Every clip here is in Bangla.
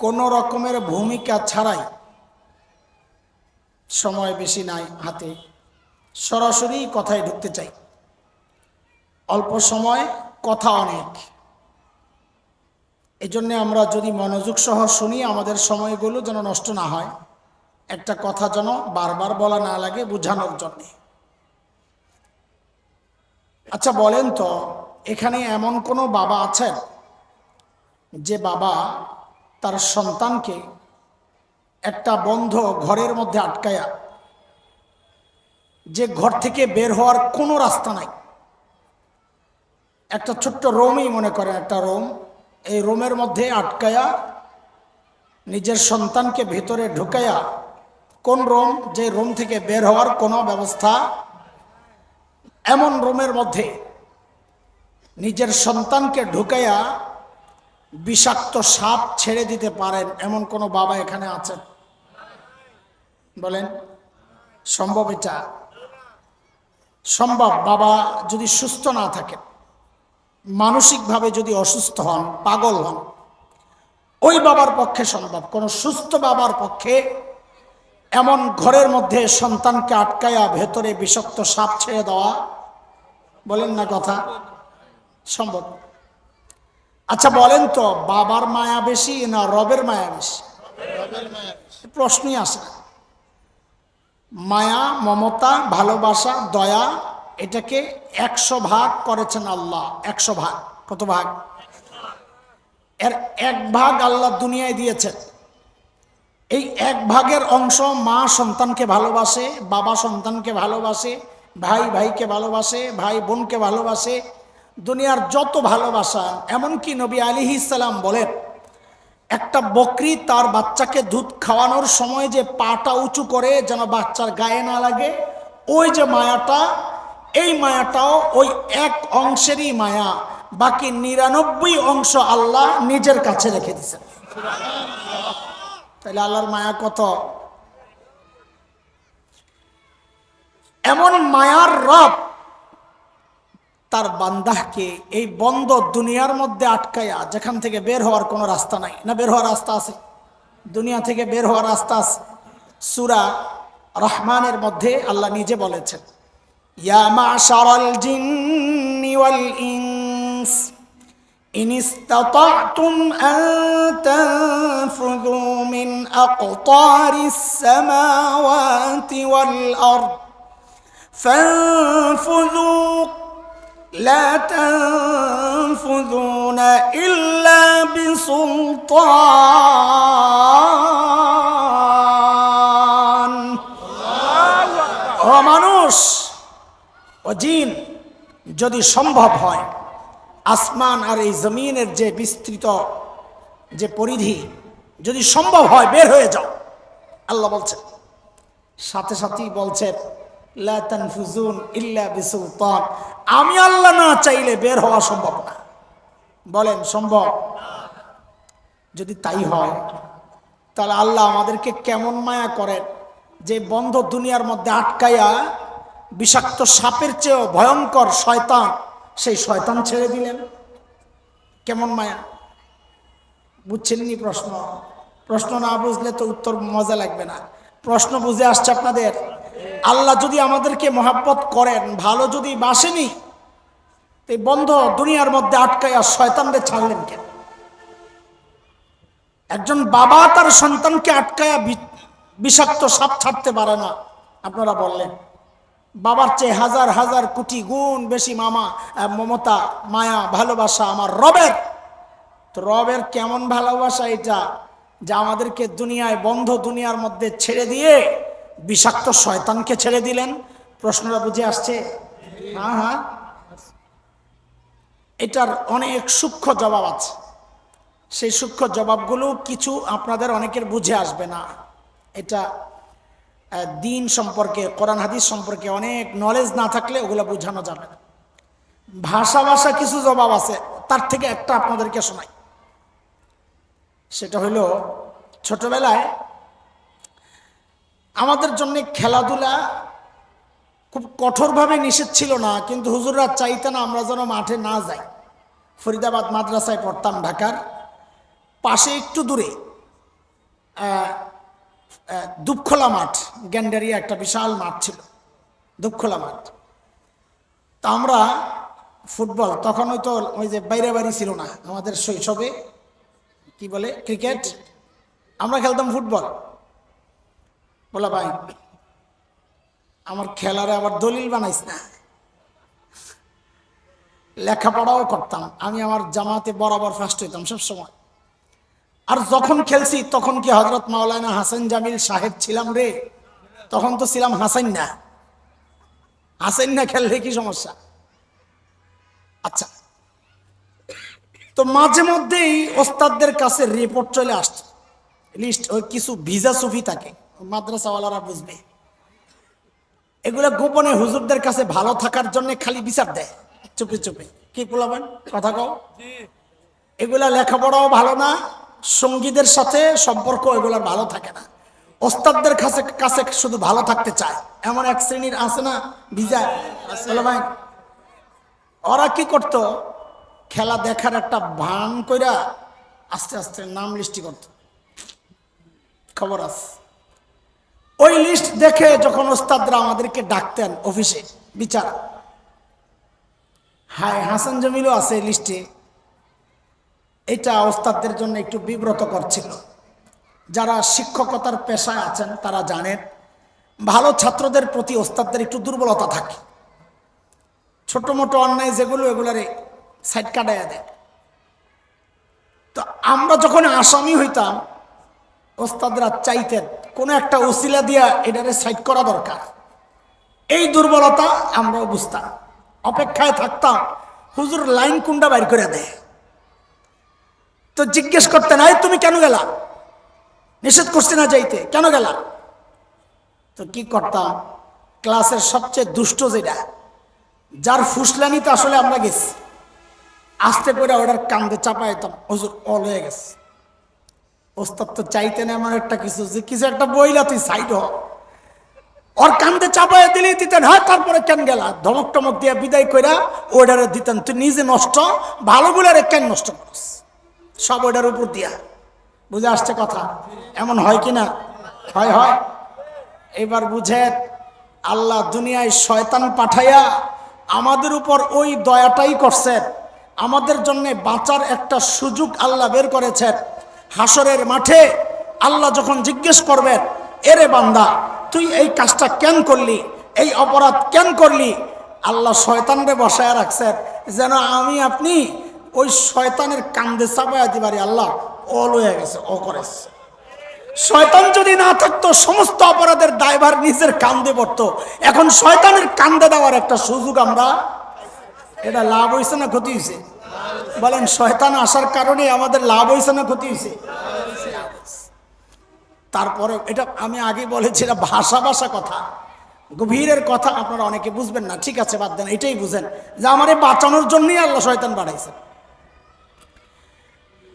কোনো রকমের ভূমিকা ছাড়াই সময় বেশি নাই হাতে। সরাসরি কথায় ঢুকতে চাই। অল্প সময়, কথা অনেক। এই জন্যে আমরা যদি মনোযোগ সহ শুনি আমাদের সময়গুলো যেন নষ্ট না হয়, একটা কথা যেন বারবার বলা না লাগে বোঝানোর জন্যে। আচ্ছা বলেন তো, এখানে এমন কোনো বাবা আছেন? যে বাবা তার সন্তানকে একটা বন্ধ ঘরের মধ্যে আটকায়া যে ঘর থেকে বের হওয়ার কোনো রাস্তা নাই। একটা ছোট্ট রোমই মনে করেন, একটা রোম। এই রোমের মধ্যে আটকায়া নিজের সন্তানকে ভেতরে ঢুকায়া কোন রোম? যে রোম থেকে বের হওয়ার কোনো ব্যবস্থা এমন রোমের মধ্যে নিজের সন্তানকে ঢুকাইয়া বিষাক্ত সাপ ছেড়ে দিতে পারেন, এমন কোনো বাবা এখানে আছেন? বলেন, সম্ভব এটা? সম্ভব, বাবা যদি সুস্থ না থাকেন, মানসিকভাবে যদি অসুস্থ হন, পাগল হন, ওই বাবার পক্ষে সম্ভব। কোনো সুস্থ বাবার পক্ষে এমন ঘরের মধ্যে সন্তানকে আটকায়া ভেতরে বিষাক্ত সাপ ছেড়ে দেওয়া, বলেন না কথা? সম্ভব। আচ্ছা বলেন তো, বাবার মায়া বেশি না রবের মায়া বেশি? প্রশ্নই আসে মায়া, মমতা, ভালোবাসা, দয়া, এটাকে একশো ভাগ করেছেন আল্লাহ, একশো ভাগ। কত ভাগ? এর এক ভাগ আল্লাহ দুনিয়ায় দিয়েছেন। এই এক ভাগের অংশ মা সন্তানকে ভালোবাসে, বাবা সন্তানকে ভালোবাসে, ভাই ভাইকে ভালোবাসে, ভাই বোনকে ভালোবাসে দুনিয়ার যত ভালোবাসা, এমনকি নবী আলী ইসালাম বলেন, একটা বকরি তার বাচ্চাকে দুধ খাওয়ানোর সময় যে পাটা উঁচু করে যেন বাচ্চার গায়ে না লাগে, ওই যে মায়াটা, এই মায়াটাও ওই এক অংশেরই মায়া, বাকি নিরানব্বই অংশ আল্লাহ নিজের কাছে রেখে দিয়েছেন। তাহলে আল্লাহর মায়া কত? এমন মায়ার রব তার বান্দাহকে এই বন্ধ দুনিয়ার মধ্যে আটকায়া যেখান থেকে বের হওয়ার কোনো রাস্তা নাই না বের হওয়ার রাস্তা আছে দুনিয়া থেকে বের হওয়ার রাস্তা আছে সুরা রহমানের মধ্যে আল্লাহ নিজে বলেছেন ইয়া মাশারাল জিন্নি ওয়াল ইনস إن استطعتم أن تنفذوا من أقطار السماوات والأرض فانفذوا لا تنفذون إلا بسلطان ও মানুষ ও জিন যদি সম্ভব হয় আসমান আর এই জমিনের যে বিস্তৃত যে পরিধি যদি সম্ভব হয় বের হয়ে যাও আল্লাহ বলছেন সাথে সাথেই বলছেন লা তানফুজুন ইল্লা বিসুলতান। আমি আল্লাহ না চাইলে বের হওয়া সম্ভব না। বলেন, সম্ভব? যদি তাই হয়, তাহলে আল্লাহ আমাদেরকে কেমন মায়া করেন যে বন্ধ দুনিয়ার মধ্যে আটকাইয়া বিষাক্ত সাপের চেয়েও ভয়ঙ্কর শয়তান সেই শয়তান ছেড়ে দিলেন? কেমন মায়া? বুঝছেননি প্রশ্ন? প্রশ্ন না বুঝলে তো উত্তর মজা লাগবে না। প্রশ্ন বুঝে আসছে আপনাদের? আল্লাহ যদি আমাদেরকে মহাব্বত করেন, ভালো যদি বাসেনি এই বন্ধ দুনিয়ার মধ্যে আটকাইয়া শয়তানদের ছাড়লেন কেন? একজন বাবা তার সন্তানকে আটকায়া বিষাক্ত সাপ ছাড়তে পারে না, আপনারা বললেন। বাবার চেয়ে হাজার হাজার কোটি গুণ বেশি মামা মমতা, মায়া, ভালোবাসা আমার রবের। রবের কেমন ভালোবাসা এটা যে আমাদেরকে দুনিয়ায় বন্ধ দুনিয়ার মধ্যে ছেড়ে দিয়ে বিষাক্ত শয়তানকে ছেড়ে দিলেন। প্রশ্নটা বুঝে আসছে? হ্যাঁ হ্যাঁ। এটার অনেক সূক্ষ্ম জবাব আছে। সেই সূক্ষ্ম জবাবগুলো কিছু আপনাদের অনেকের বুঝে আসবে না। এটা দিন সম্পর্কে, কোরআন, হাদিস সম্পর্কে অনেক নলেজ না থাকলে ওগুলো বোঝানো যাবে না। ভাষা ভাষা কিছু জবাব আছে, তার থেকে একটা আপনাদেরকে শোনাই। সেটা হলো, ছোটবেলায় আমাদের জন্য খেলাধুলা খুব কঠোরভাবে নিষেধ ছিল না, কিন্তু হুজুররা চাইতে না আমরা যেন মাঠে না যাই। ফরিদাবাদ মাদ্রাসায় পড়তাম ঢাকার। পাশে একটু দূরে দুপখোলা মাঠ, গ্যান্ডারিয়া একটা বিশাল মাঠ ছিল, দুপখোলা মাঠ। তা আমরা ফুটবল, তখন ওই তো ওই যে বাইরে বাড়ি ছিল না আমাদের শৈশবে, কি বলে, ক্রিকেট? আমরা খেলতাম ফুটবল। বলা ভাই, আমার খেলারে আবার দলিল বানাইস না। লেখাপড়াও করতাম, আমি আমার জামাতে বরাবর ফার্স্ট হইতাম সবসময়। আর যখন খেলছি, তখন কি হজরত মাওলানা হাসান জামিল সাহেব ছিলাম রে? তখন তো ছিলাম হাসান না। হাসান না খেললে কি সমস্যা? আচ্ছা তো মাঝে মধ্যেই ওস্তাদদের কাছে রিপোর্ট চলে আসছে। লিস্ট, ওই কিছু ভিজা সুফি থাকে। মাদ্রাসাওয়ালারা বুঝবে। এগুলো গোপনে হুজুরদের কাছে ভালো থাকার জন্য খালি বিচার দেয়। চুপে চুপে। কি বলাবেন কথা কও। এগুলা লেখাপড়াও ভালো না সঙ্গীদের সাথে সম্পর্ক এগুলা ভালো থাকে না। ওস্তাদদের কাছে কাছে শুধু ভালো থাকতে চায়। এমন এক শ্রেণির আছে না ভিজা। বলো ভাই। ওরা কি করতো? খেলা দেখার একটা ভান কইরা আস্তে আস্তে নাম লিস্টি করত। খবর আছে। ওই লিস্ট দেখে যখন ওস্তাদরা আমাদেরকে ডাকতেন অফিসে বিচার। হায়, হাসান জমিলও আছে লিস্টে এটা ওস্তাদদের জন্য একটু বিব্রত করছিল যারা শিক্ষকতার পেশায় আছেন, তারা জানেন, ভালো ছাত্রদের প্রতি ওস্তাদদের একটু দুর্বলতা থাকে। ছোট মোটো অন্যায় যেগুলো, এগুলারে সাইড কাটাইয়া দেয়। তো আমরা যখন আসামি হইতাম ওস্তাদরা চাইতেন, কোনো একটা ওসিলা দিয়া এটারে সাইড করা দরকার। এই দুর্বলতা আমরাও বুঝতাম। অপেক্ষায় থাকতাম, হুজুর লাইন কুন্ডা বাইর করে দেয়? তো জিজ্ঞেস করতে আয়, তুমি কেন গেলা? নিষেধ করছে না যাইতে, কেন গেলা? তো কি করতাম, ক্লাসের সবচেয়ে দুষ্ট যেটা, যার ফুসলানিতে আসলে আমরা গেছি, আস্তে করে ওটার কান্দে চাপাইতাম, হুজুর, অল হয়ে গেছে। ওস্তাদ তো চাইতেন এমন একটা কিছু, যে কিছু একটা বইলা তুই সাইড হ। ওর কান্দে চাপাইয়া দিলেই দিতেন হ্যাঁ তারপরে কেন গেলা? ধমক টমক দিয়া বিদায় কইরা ওইটারে দিতেন, তুই নিজে নষ্ট ভালোগুলারে কেন নষ্ট করস? সব ওইটার উপর দিয়া। বুঝে আসছে কথা? এমন হয় কি না? হয় হয়। এবার বুঝেন আল্লাহ দুনিয়ায় শয়তান পাঠাইয়া আমাদের উপর ওই দয়াটাই করছেন। আমাদের জন্য বাঁচার একটা সুযোগ আল্লাহ বের করেছেন। হাসরের মাঠে আল্লাহ যখন জিজ্ঞেস করবেন এরে বান্দা, তুই এই কাজটা কেন করলি? এই অপরাধ কেন করলি? আল্লাহ শয়তানরে বসায় রাখছেন, যেন আমি আপনি ওই শয়তানের কান্দে চাপাইয়া দিবারি আল্লাহ, ও লয়ে গেছে, ও করেছে। শয়তান যদি না থাকতো, সমস্ত অপরাধের দায়ভার নিজের কান্দে পড়তো। এখন শয়তানের কান্দে দেওয়ার একটা সুযোগ আমরা, এটা লাভ হয়েছে না ক্ষতি হয়েছে বলেন, শয়তান আসার কারণে আমাদের লাভ হয়েছে না ক্ষতি হয়েছে তারপরে এটা আমি আগে বলেছি, এটা ভাষা ভাষা কথা। গভীরের কথা আপনারা অনেকে বুঝবেন না, ঠিক আছে, বাদ দেন, এটাই বুঝেন যে আমার এই বাঁচানোর জন্যই আল্লাহ শয়তান বাড়াইছে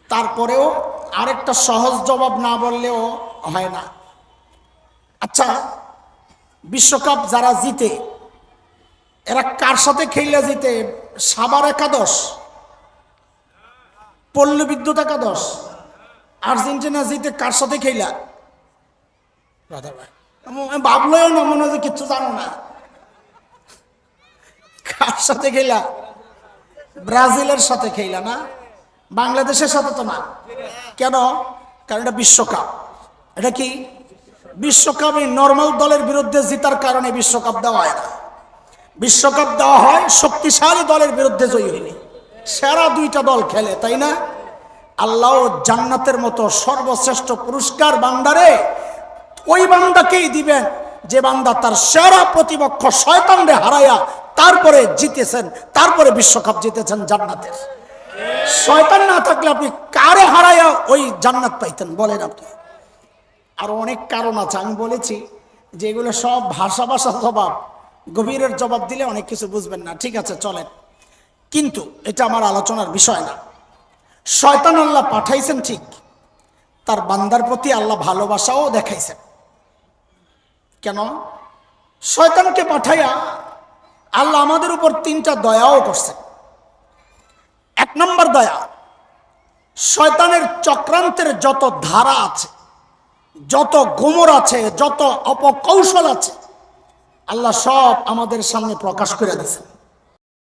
তারপরেও আরেকটা সহজ জবাব না বললেও হয় না। আচ্ছা বিশ্বকাপ যারা জিতে, এরা কার সাথে খেললে জিতে? সাবার একাদশ? পল্লী বিদ্যুৎ একাদশ, আর্জেন্টিনা জিতে কার সাথে খেলা? রাধা ভাই ভাবলেও না, মনে হয় কিচ্ছু জানো না। কার সাথে খেলা? ব্রাজিলের সাথে খেলা না? বাংলাদেশের সাথে তো না। কেন? কারণ এটা বিশ্বকাপ। এটা কি? বিশ্বকাপে নর্মাল দলের বিরুদ্ধে জিতার কারণে বিশ্বকাপ দেওয়া হয় না। বিশ্বকাপ দেওয়া হয় শক্তিশালী দলের বিরুদ্ধে জয়ী হইলে। সেরা দুইটা দল খেলে, তাই না? আল্লাহ জান্নাতের মতো সর্বশ্রেষ্ঠ পুরস্কার বান্দারে ওই বান্দাকেই দিবেন, যে বান্দা তার সেরা প্রতিপক্ষ শয়তানরে হারাইয়া তারপরে জিতেছেন, তারপরে বিশ্বকাপ জিতেছেন জান্নাতের। শয়তান না থাকলে আপনি কারে হারাইয়া ওই জান্নাত পাইতেন, বলেন আপনি। আরও অনেক কারণ আছে, আমি বলেছি যে এগুলো সব ভাষা ভাষা জবাব, গভীরের জবাব দিলে অনেক কিছু বুঝবেন না। ঠিক আছে, চলেন। কিন্তু এটা আমার আলোচনার বিষয় না। শয়তান আল্লাহ পাঠাইছেন ঠিক, তার বান্দার প্রতি আল্লাহ ভালোবাসাও দেখাইছেন। কেন? শয়তানকে পাঠাইয়া আল্লাহ আমাদের উপর তিনটা দয়াও করছেন। এক নম্বর দয়া, শয়তানের চক্রান্তের যত ধারা আছে, যত গোমর আছে, যত অপকৌশল আছে, আল্লাহ সব আমাদের সামনে প্রকাশ করে দিয়েছেন।